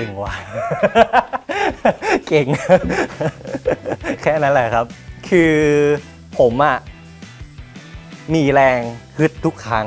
ก่งว่ะ เก่ง แค่นั้นแหละครับ คือผมอะมีแรงฮึดทุกครั้ง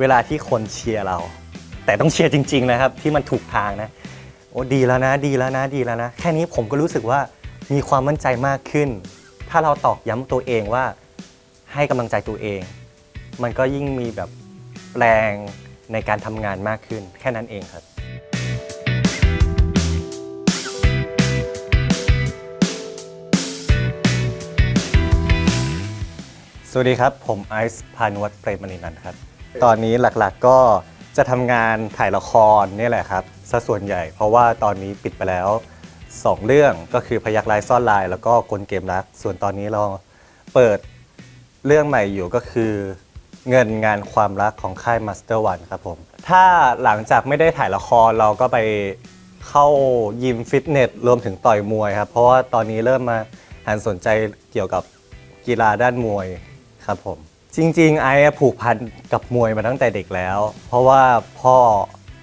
เวลาที่คนเชียร์เรา แต่ต้องเชียร์จริง ๆ นะครับ ที่มันถูกทางนะ โอ้ดีแล้วนะ ดีแล้วนะดีแล้วนะ แค่นี้ผมก็รู้สึกว่ามีความมั่นใจมากขึ้น ถ้าเราตอกย้ำตัวเองว่าให้กำลังใจตัวเอง มันก็ยิ่งมีแบบแรงในการทำงานมากขึ้น แค่นั้นเองครับ สวัสดีครับ ผมไอซ์พานุวัฒน์เปรมมณีนันท์ครับ ตอนนี้หลักๆก็จะทำงานถ่ายละครเนี่ยแหละครับซะส่วนใหญ่ เพราะว่าตอนนี้ปิดไปแล้ว 2 เรื่องก็คือพยักลายซ่อนลาย แล้วก็กลเกมรัก ส่วนตอนนี้เราเปิดเรื่องใหม่อยู่ก็คือ เงินงานความรักของค่าย Master One ครับผมถ้าหลังจากไม่ได้ถ่ายละครเราก็ไปเข้ายิมฟิตเนสรวมถึงต่อยมวยครับเพราะว่าตอนนี้เริ่มมาหันสนใจเกี่ยวกับกีฬาด้านมวย ครับผม จริง ๆ ไอ้ผูกพันกับมวยมาตั้งแต่เด็กแล้ว เพราะว่าพ่อ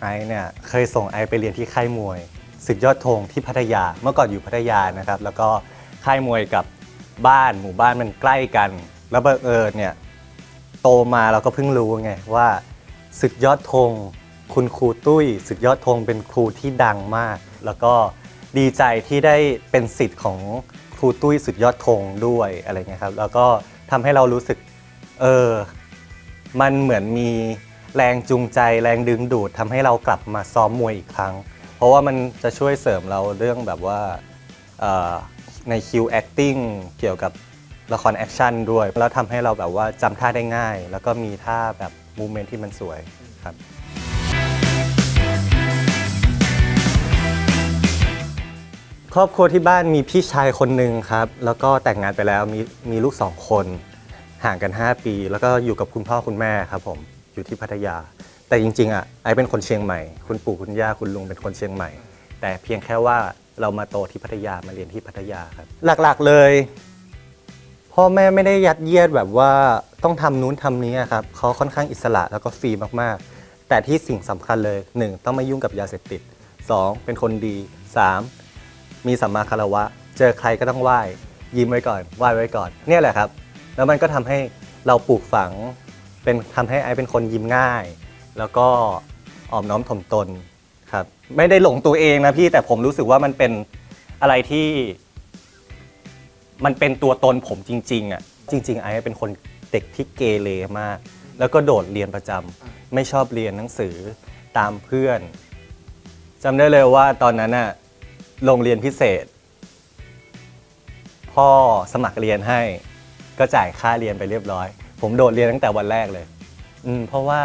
ไอ้เนี่ยเคยส่งไอ้ไปเรียนที่ค่ายมวยศึกยอดธงที่พัทยาเมื่อก่อนอยู่พัทยานะครับ แล้วก็ค่ายมวยกับบ้านหมู่บ้านมันใกล้กัน แล้วบังเอิญเนี่ยโตมาเราก็เพิ่งรู้ไงว่าศึกยอดธงคุณครูตุ้ยศึกยอดธงเป็นครูที่ดังมาก แล้วก็ดีใจที่ได้เป็นสิทธิ์ของครูตุ้ยศึกยอดธงด้วยอะไรเงี้ยครับ แล้วก็ ทำให้เรารู้สึก เออ มันเหมือนมีแรงจูงใจแรงดึงดูดทำให้เรากลับมาซ้อมมวยอีกครั้ง เพราะว่ามันจะช่วยเสริมเราเรื่องแบบว่าในคิว acting เกี่ยวกับละครแอคชั่นด้วย แล้วทำให้เราแบบว่าจำท่าได้ง่าย แล้วก็มีท่าแบบมูเมนต์ที่มันสวยครับ ครอบครัวที่บ้านมีพี่ชายคนหนึ่งครับ แล้วก็แต่งงานไปแล้วมีมีลูกสองคน ห่างกัน 5 ปี แล้วก็อยู่กับคุณพ่อคุณแม่ครับผมอยู่ที่พัทยา แต่จริงๆอะไอเป็นคนเชียงใหม่ คุณปู่คุณย่าคุณลุงเป็นคนเชียงใหม่ แต่เพียงแค่ว่าเรามาโตที่พัทยามาเรียนที่พัทยาครับ หลักๆเลย พ่อแม่ไม่ได้ยัดเยียดแบบว่าต้องทำนู้นทำนี้อะครับเขาค่อนข้างอิสระแล้วก็ฟรีมากๆ แต่ที่สิ่งสำคัญเลย 1. ต้องไม่ยุ่งกับยาเสพติด 2. เป็นคนดี 3. มี มีสัมมาคารวะ เจอใครก็ต้องไหว้ ยิ้มไว้ก่อนไหว้ไว้ก่อน เนี่ยแหละครับ แล้วมันก็ทำให้เราปลูกฝัง เป็นทำให้ไอเป็นคนยิ้มง่าย แล้วก็อ่อมน้อมถ่อมตนครับ ไม่ได้หลงตัวเองนะพี่แต่ผมรู้สึกว่ามันเป็นอะไรที่ มันเป็นตัวตนผมจริง ๆอะจริง ๆ ไอเป็นคนเด็กที่เกเรมาก แล้วก็โดดเรียนประจำไม่ชอบเรียนหนังสือตามเพื่อนจำได้เลยว่าตอนนั้นน่ะ โรงเรียนพิเศษ พ่อสมัครเรียนให้ ก็จ่ายค่าเรียนไปเรียบร้อย ผมโดดเรียนตั้งแต่วันแรกเลย อืมเพราะว่า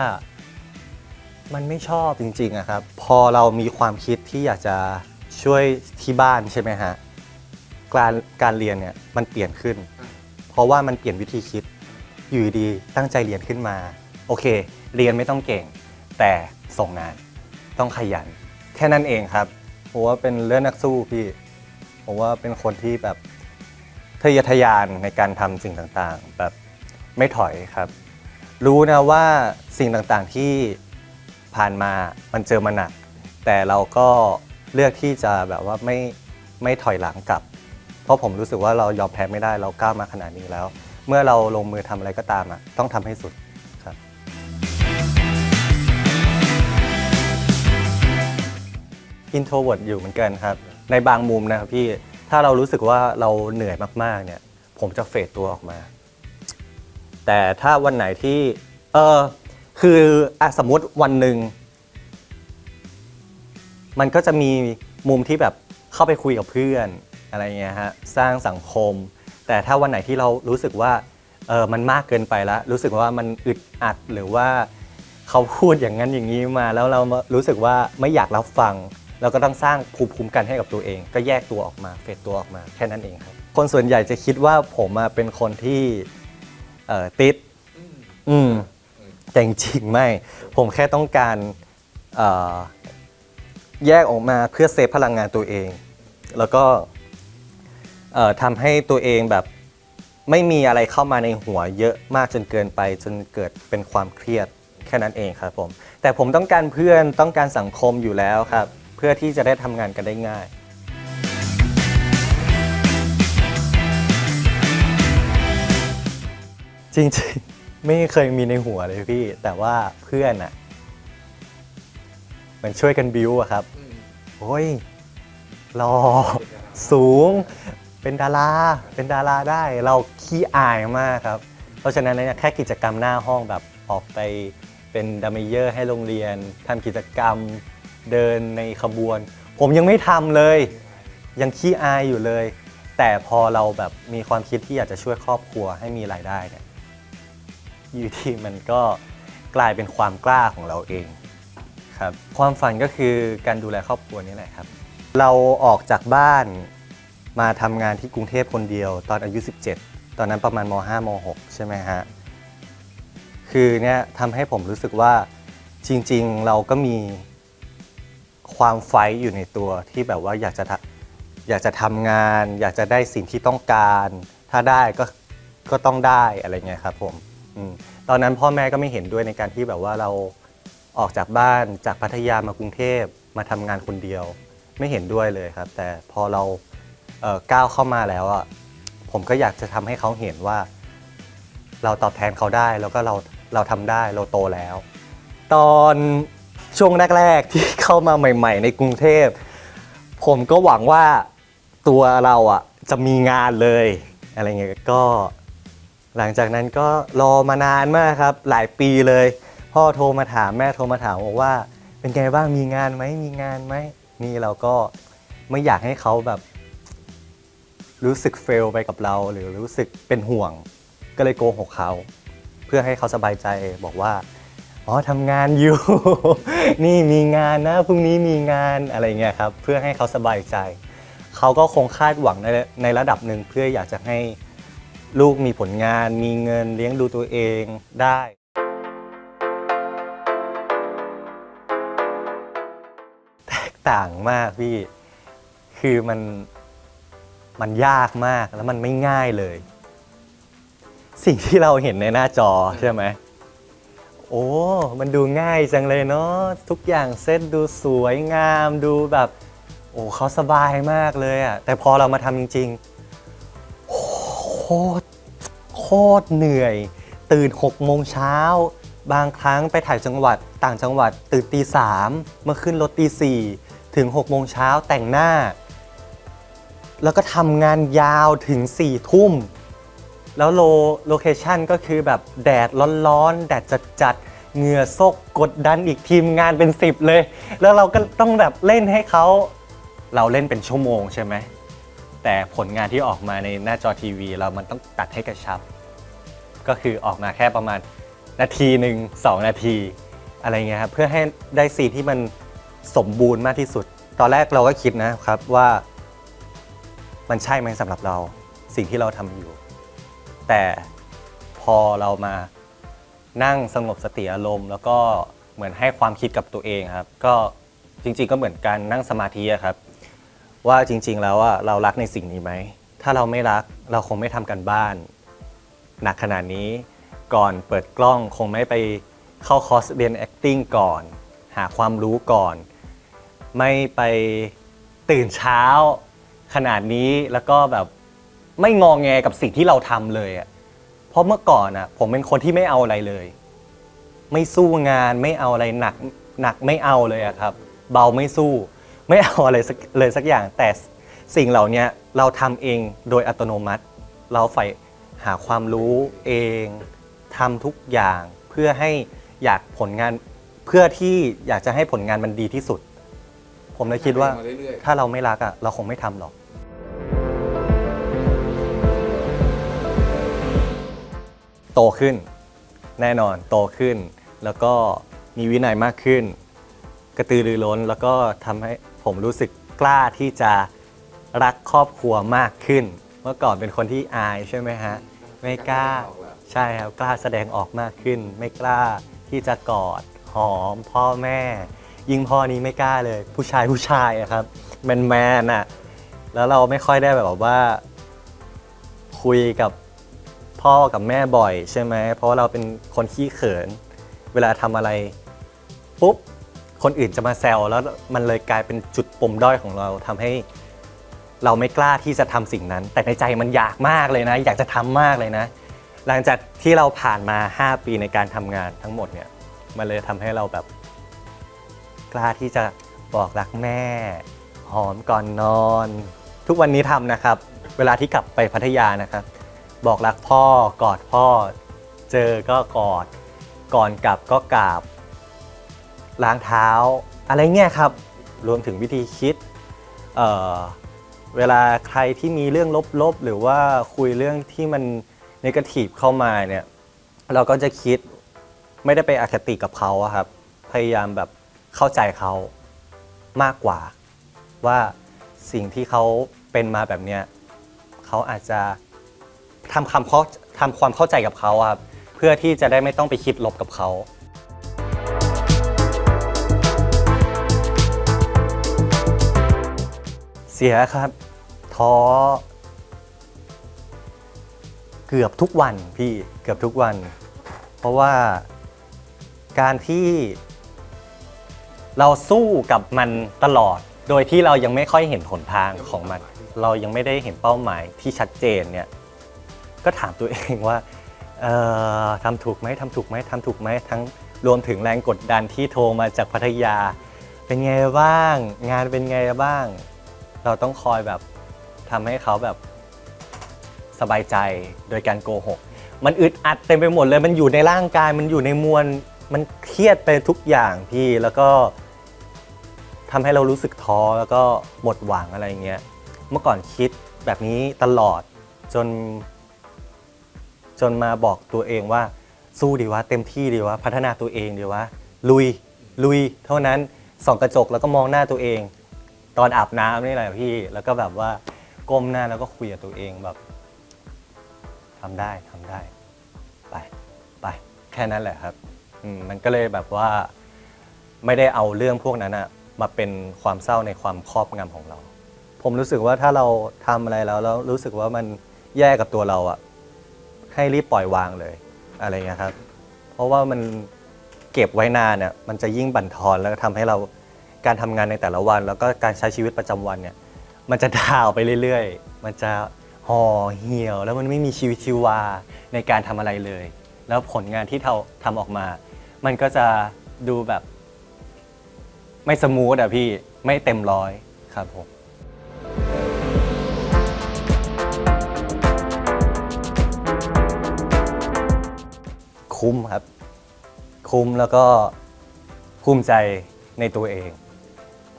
มันไม่ชอบจริงๆอะครับ พอเรามีความคิดที่อยากจะช่วยที่บ้านใช่ไหมฮะการการเรียนเนี่ยมันเปลี่ยนขึ้น เพราะว่ามันเปลี่ยนวิธีคิด อยู่ดีตั้งใจเรียนขึ้นมา โอเค เรียนไม่ต้องเก่ง แต่ส่งงานต้องขยัน แค่นั้นเองครับ ผมว่าเป็นเรื่องนักสู้พี่ผมว่าเป็นคนที่แบบทะเยอทะยานในการทำสิ่งต่างๆ แบบไม่ถอยครับ รู้นะว่าสิ่งต่างๆที่ผ่านมามันเจอมาหนัก แต่เราก็เลือกที่จะแบบว่าไม่ไม่ถอยหลังกลับ เพราะผมรู้สึกว่าเรายอมแพ้ไม่ได้เราก้าวมาขนาดนี้แล้ว เมื่อเราลงมือทำอะไรก็ตามอะต้องทำให้สุด อินโทรเวิร์ดอยู่เหมือนกันครับ ในบางมุมนะครับพี่ถ้าเรารู้สึกว่าเราเหนื่อยมากๆเนี่ย ผมจะเฟดตัวออกมา แต่ถ้าวันไหนที่ เออคืออะสมมติวันหนึ่งมันก็จะมีมุมที่แบบเข้าไปคุยกับเพื่อนอะไรเงี้ยฮะสร้างสังคม แต่ถ้าวันไหนที่เรารู้สึกว่าเออมันมากเกินไปแล้ว รู้สึกว่ามันอึดอัดหรือว่าเขาพูดอย่างนั้นอย่างนี้มา แล้วเรามารู้สึกว่าไม่อยากรับฟัง เราก็ต้องสร้างภูมิคุ้มกันให้กับตัวเอง ก็แยกตัวออกมาเฟดตัวออกมาแค่นั้นเองครับ คนส่วนใหญ่จะคิดว่าผมอะเป็นคนที่เอ่อติดอืมแต่จริงๆไม่ ผมแค่ต้องการเอ่อแยกออกมาเพื่อเซฟพลังงานตัวเอง แล้วก็เอ่อทำให้ตัวเองแบบไม่มีอะไรเข้ามาในหัวเยอะมากจนเกินไป จนเกิดเป็นความเครียดแค่นั้นเองครับผม แต่ผมต้องการเพื่อนต้องการสังคมอยู่แล้วครับ พื่อที่จะได้ทำงานกันได้ง่าย จริงๆ ไม่เคยมีในหัวเลยพี่ แต่ว่าเพื่อนอะมือนช่วยกันบิวอะครับโอ้ยรอสูง เป็นดารา เป็นดาราได้ เราขี้อายมากครับ เพราะฉะนั้นเนี่ยแค่กิจกรรมหน้าห้องแบบออกไปเป็นดัมเมเยอร์ให้โรงเรียนทำกิจกรรม เดินในขบวน ผมยังไม่ทำเลย ยังขี้อายอยู่เลย แต่พอเราแบบมีความคิดที่อยากจะช่วยครอบครัวให้มีรายได้เนี่ยอยู่ที่มันก็กลายเป็นความกล้าของเราเองครับความฝันก็คือการดูแลครอบครัวนี่แหละครับ เราออกจากบ้านมาทำงานที่กรุงเทพคนเดียว ตอนอายุ 17 ตอนนั้นประมาณม .5 ม .6 ใช่ไหมฮะ คือเนี่ยทำให้ผมรู้สึกว่าจริง ๆ เราก็มี ความไฟท์อยู่ในตัวที่แบบว่าอยากจะทำอยากจะทำงาน อยากจะได้สิ่งที่ต้องการ ถ้าได้ก็ก็ต้องได้อะไรเงี้ยครับผมอมตอนนั้นพ่อแม่ก็ไม่เห็นด้วยในการที่แบบว่าเราออกจากบ้านจากพัทยามากรุงเทพมาทำงานคนเดียว ไม่เห็นด้วยเลยครับ แต่พอเราเอ่อก้าวเข้ามาแล้วอะผมก็อยากจะทำให้เขาเห็นว่า เราตอบแทนเขาได้แล้วก็เราเราทำได้เราโตแล้ว ตอน ช่วงแรก ๆ ที่เข้ามาใหม่ ๆ ในกรุงเทพ ผมก็หวังว่าตัวเราอะจะมีงานเลยอะไรเงี้ยก็ หลังจากนั้นก็รอมานานมากครับ หลายปีเลย พ่อโทรมาถามแม่โทรมาถามบอกว่า เป็นไงบ้างมีงานไหมมีงานไหมนี่เราก็ไม่อยากให้เขาแบบ รู้สึกเฟลไปกับเรา หรือรู้สึกเป็นห่วง ก็เลยโกหกเขา เพื่อให้เขาสบายใจบอกว่า อ๋อทำงานอยู่ นี่มีงานนะพรุ่งนี้มีงานอะไรเงี้ยครับเพื่อให้เขาสบายใจ เขาก็คงคาดหวังในในระดับหนึ่งเพื่ออยากจะให้ลูกมีผลงาน มีเงินเลี้ยงดูตัวเองได้ แตกต่างมากพี่ คือมันมันยากมากแล้วมันไม่ง่ายเลย สิ่งที่เราเห็นในหน้าจอใช่ไหม โอ้ มันดูง่ายจังเลยเนาะทุกอย่างเซตดูสวยงามดูแบบ โอ้เขาสบายมากเลยอะแต่พอเรามาทำจริงๆโคตรโคตรเหนื่อย ตื่น6โมงเช้า บางครั้งไปถ่ายจังหวัดต่างจังหวัด ตื่นตีสามมาขึ้นรถตีสี่ถึง6โมงเช้าแต่งหน้า แล้วก็ทำงานยาวถึง4ทุ่ม แล้วโลโลเคชันก็คือแบบแดดร้อนๆ แดดจัดๆเหงื่อซกกดดันอีกทีมงานเป็น 10 เลย แล้วเราก็ต้องแบบเล่นให้เขาเราเล่นเป็นชั่วโมงใช่ไหม แต่ผลงานที่ออกมาในหน้าจอทีวีเรามันต้องตัดให้กระชับ ก็คือออกมาแค่ประมาณนาทีหนึ่งสองนาทีอะไรเงี้ยครับเพื่อให้ได้ซีที่มันสมบูรณ์มากที่สุด ตอนแรกเราก็คิดนะครับว่า มันใช่ไหมสำหรับเราสิ่งที่เราทำอยู่ แต่พอเรามานั่งสงบสติอารมณ์ แล้วก็เหมือนให้ความคิดกับตัวเองครับ ก็จริง ๆ ก็เหมือนการนั่งสมาธิอะครับ ว่าจริง ๆ แล้วอะเรารักในสิ่งนี้ไหม ถ้าเราไม่รักเราคงไม่ทำกันบ้าน หนักขนาดนี้ก่อนเปิดกล้องคงไม่ไปเข้าคอร์สเรียน acting ก่อน หาความรู้ก่อน ไม่ไปตื่นเช้าขนาดนี้แล้วก็แบบไม่งองแงกับสิ่งที่เราทำเลยอะ เพราะเมื่อก่อนอะผมเป็นคนที่ไม่เอาอะไรเลย ไม่สู้งานไม่เอาอะไรหนักหนักไม่เอาเลยอะครับ เบาไม่สู้ ไม่เอาอะไรสักเลยสักอย่าง แต่สิ่งเหล่านี้เราทำเองโดยอัตโนมัติ เราใฝ่หาความรู้เองทำทุกอย่างเพื่อให้อยากผลงานเพื่อที่อยากจะให้ผลงานมันดีที่สุด ผมเลยคิดว่ามาเรื่อยถ้าเราไม่รักอะเราคงไม่ทำหรอก โตขึ้น แน่นอนโตขึ้น แล้วก็มีวินัยมากขึ้น กระตือรือร้นแล้วก็ทำให้ผมรู้สึกกล้าที่จะรักครอบครัวมากขึ้น เมื่อก่อนเป็นคนที่อายใช่ไหมฮะไม่กล้าใช่ครับกล้าแสดงออกมากขึ้น ไม่กล้าที่จะกอดหอมพ่อแม่ ยิ่งพ่อนี้ไม่กล้าเลย ผู้ชายผู้ชายอะครับแมนแมนอะแล้วเราไม่ค่อยได้แบบว่า คุยกับ พ่อกับแม่บ่อยใช่ไหมเพราะว่าเราเป็นคนขี้เขิน เวลาทำอะไรปุ๊บคนอื่นจะมาแซวแล้วมันเลยกลายเป็นจุดปมด้อยของเราทำให้ เราไม่กล้าที่จะทำสิ่งนั้น แต่ในใจมันอยากมากเลยนะ อยากจะทำมากเลยนะ หลังจากที่เราผ่านมา 5 ปีในการทำงานทั้งหมดเนี่ยมันเลยทำให้เราแบบ กล้าที่จะบอกรักแม่ หอมก่อนนอน ทุกวันนี้ทำนะครับ เวลาที่กลับไปพัทยานะครับ บอกรักพ่อกอดพ่อ เจอก็กอด ก่อนกลับก็กราบ ล้างเท้า อะไรเงี้ยครับ รวมถึงวิธีคิดเออเวลาใครที่มีเรื่องลบๆ หรือว่าคุยเรื่องที่มันนกาทีฟเข้ามาเนี่ยเราก็จะคิดไม่ได้ไปอคติกับเขาครับ พยายามแบบเข้าใจเขามากกว่า ว่าสิ่งที่เขาเป็นมาแบบเนี้ยเขาอาจจะ ทำคำเข้าทำความเข้าใจกับเขาอะครับเพื่อที่จะได้ไม่ต้องไปคิดลบกับเขาเสียครับท้อเกือบทุกวันพี่เกือบทุกวัน เพราะว่าการที่เราสู้กับมันตลอด โดยที่เรายังไม่ค่อยเห็นหนทางของมัน เรายังไม่ได้เห็นเป้าหมายที่ชัดเจนเนี่ย ก็ถามตัวเองว่าทำถูกไหมทำถูกไหมทำถูกไหมทั้งรวมถึงแรงกดดันที่โทรมาจากพัทยา เป็นไงบ้าง งานเป็นไงบ้าง เราต้องคอยแบบทำให้เขาแบบสบายใจโดยการโกหก มันอึดอัดเต็มไปหมดเลย มันอยู่ในร่างกาย มันอยู่ในมวล มันเครียดไปทุกอย่างพี่ แล้วก็ทำให้เรารู้สึกท้อ แล้วก็หมดหวังอะไรเงี้ย เมื่อก่อนคิดแบบนี้ตลอดจน จนมาบอกตัวเองว่าสู้ดีวะเต็มที่ดีวะพัฒนาตัวเองดีวะลุยลุย เท่านั้นส่องกระจกแล้วก็มองหน้าตัวเอง ตอนอาบน้ำนี่แหละพี่ แล้วก็แบบว่าก้มหน้าแล้วก็คุยกับตัวเองแบบทำได้ทำได้ ไปไปแค่นั้นแหละครับมมันก็เลยแบบว่าไม่ได้เอาเรื่องพวกนั้นอะมาเป็นความเศร้าในความครอบงำของเรา ผมรู้สึกว่าถ้าเราทำอะไรแล้วแล้วรู้สึกว่ามันแย่กับตัวเราอะ ให้รีบปล่อยวางเลยอะไรเงี้ยครับ เพราะว่ามันเก็บไว้นานเนี่ยมันจะยิ่งบั่นทอนแล้วก็ทำให้เราการทำงานในแต่ละวัน แล้วก็การใช้ชีวิตประจำวันเนี่ย มันจะดาวไปเรื่อยๆ มันจะห่อเหี่ยว แล้วมันไม่มีชีวิตชีวาในการทำอะไรเลย แล้วผลงานที่เราทำออกมา มันก็จะดูแบบ ไม่สมูทอะพี่ไม่เต็มร้อยครับผม คุ้มครับ คุ้มแล้วก็ภูมิใจในตัวเอง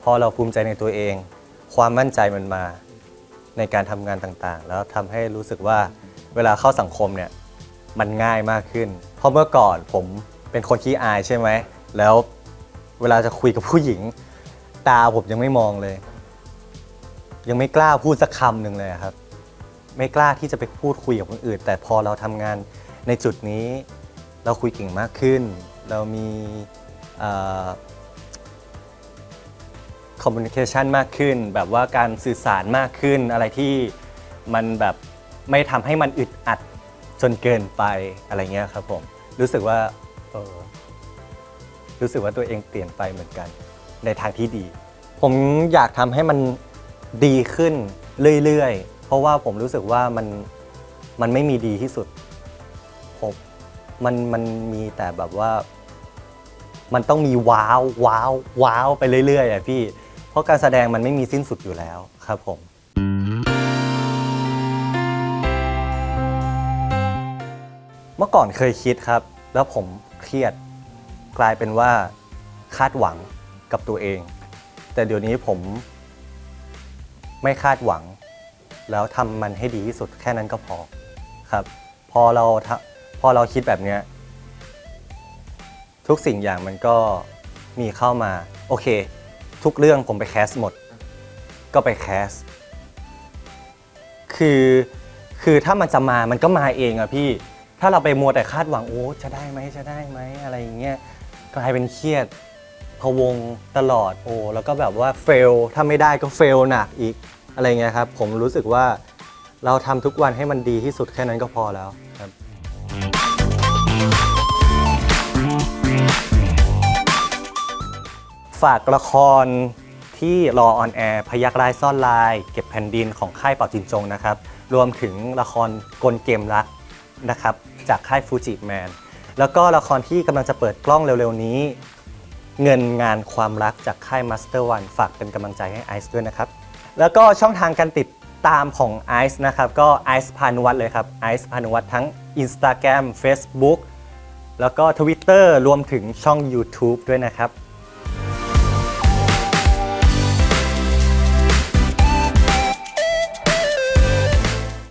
พอเราภูมิใจในตัวเอง ความมั่นใจมันมาในการทำงานต่างๆ แล้วทำให้รู้สึกว่าเวลาเข้าสังคมเนี่ยมันง่ายมากขึ้น เพราะเมื่อก่อนผมเป็นคนขี้อายใช่ไหม แล้วเวลาจะคุยกับผู้หญิง ตาผมยังไม่มองเลย ยังไม่กล้าพูดสักคำหนึ่งเลยครับ ไม่กล้าที่จะไปพูดคุยกับคนอื่น แต่พอเราทำงานในจุดนี้ เราคุยเก่งมากขึ้น เรามีคอมมูนิเคชันมากขึ้น แบบว่าการสื่อสารมากขึ้น อะไรที่มันแบบไม่ทำให้มันอึดอัดจนเกินไปอะไรเงี้ยครับผม รู้สึกว่าเออรู้สึกว่าตัวเองเปลี่ยนไปเหมือนกัน ในทางที่ดี ผมอยากทำให้มันดีขึ้นเรื่อยๆ เพราะว่าผมรู้สึกว่ามันมันไม่มีดีที่สุด มันมันมีแต่แบบว่า มันต้องมีว้าวว้าวว้าวไปเรื่อยๆอะพี่ เพราะการแสดงมันไม่มีสิ้นสุดอยู่แล้วครับผม เมื่อก่อนเคยคิดครับ แล้วผมเครียดกลายเป็นว่าคาดหวังกับตัวเอง แต่เดี๋ยวนี้ผมไม่คาดหวัง แล้วทำมันให้ดีที่สุดแค่นั้นก็พอครับ พอเรา อเราคิดแบบเนี้ยทุกสิ่งอย่างมันก็มีเข้ามา โอเค ทุกเรื่องผมไปแคสหมด ก็ไปแคสคือคือถ้ามันจะมามันก็มาเองอะพี่ ถ้าเราไปมัวแต่คาดหวังโอ้จะได้ไหมจะได้ไหมอะไรอย่างเงี้ยกลายเป็นเครียดพะวงตลอดโอ้แล้วก็แบบว่าเฟลถ้าไม่ได้ก็เฟลหนักอีกอะไรเงี้ยครับ ผมรู้สึกว่าเราทำทุกวันให้มันดีที่สุดแค่นั้นก็พอแล้ว ฝากละครที่รอออนแอร์พยักร้ายซ่อนลาย เก็บแผ่นดินของค่ายเป่าจินจงนะครับ รวมถึงละครกลเกมรักนะครับ จากค่ายฟูจิแมน แล้วก็ละครที่กำลังจะเปิดกล้องเร็วๆนี้ เงินงานความรักจากค่าย Master One ฝากเป็นกำลังใจให้ไอซ์ด้วยนะครับ แล้วก็ช่องทางการติดตามของไอซ์นะครับ ก็ไอซ์พานุวัฒน์เลยครับไอซ์พานุวัฒน์ทั้ง Instagram Facebook แล้วก็ Twitter รวมถึงช่อง YouTube ด้วยนะครับ